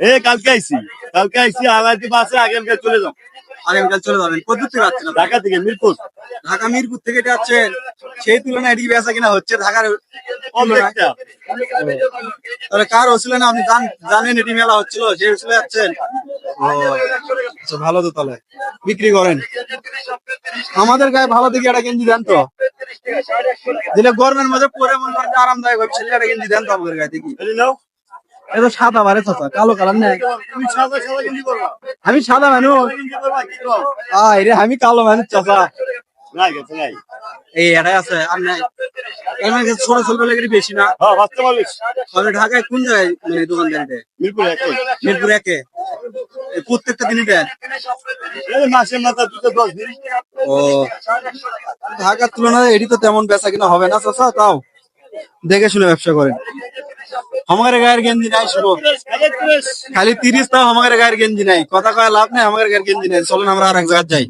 এ কালকে আইছি। কালকে আইছি আগামী মাসে আগামীকাল চলে যাও। আগামীকাল চলে যাবেন। কোথা থেকে যাচ্ছেন ঢাকা থেকে মিরপুর। ঢাকা মিরপুর থেকে যাচ্ছেন সেই তুলনায় এদিকে বেচা কিনা হচ্ছে ঢাকার তাহলে কার ওসিলে না আপনি জানেন এটি মেলা হচ্ছিল সেই ওসিলে যাচ্ছেন। ও আচ্ছা ভালো তো তাহলে। বিক্রি করেন। আমাদের গায়ে ভালো দেখে একটা গেঞ্জি দেন তো। যেটা গরমের মধ্যে পরে মনে করেন আরামদায়ক হবে সেটা একটা গেঞ্জি দেন তো আমাদের গায়ে দেখি। এই নাও এ তো সাদা বারে চাচা কালো কালার নেই। আমি সাদা মানুষ। গেঞ্জি করবা কি করো আয় রে আমি কালো মানুষ চাচা। এই এটাই আছে আর নাই। মানে ছোট লেগে বেশি না। হ্যাঁ তবে ঢাকায় কোন জায়গায় মানে দোকানদারিতে মিরপুর মিরপুর একে? প্রত্যেকটা দিনই দেন? এই মাসে মাথা দুটো দশ দিন। ও ঢাকার তুলনায় এটি তো তেমন বেচা কিনা হবে না চাচা তাও। দেখে শুনে ব্যবসা করেন। আমাদের গায়ের গেঞ্জি নাই শুভ খালি তিরিশ তাও আমার গায়ের গেঞ্জি নাই কথা কয় লাভ নাই আমার গায়ের গেঞ্জি নাই চলুন আমরা আর এক জায়গায় যাই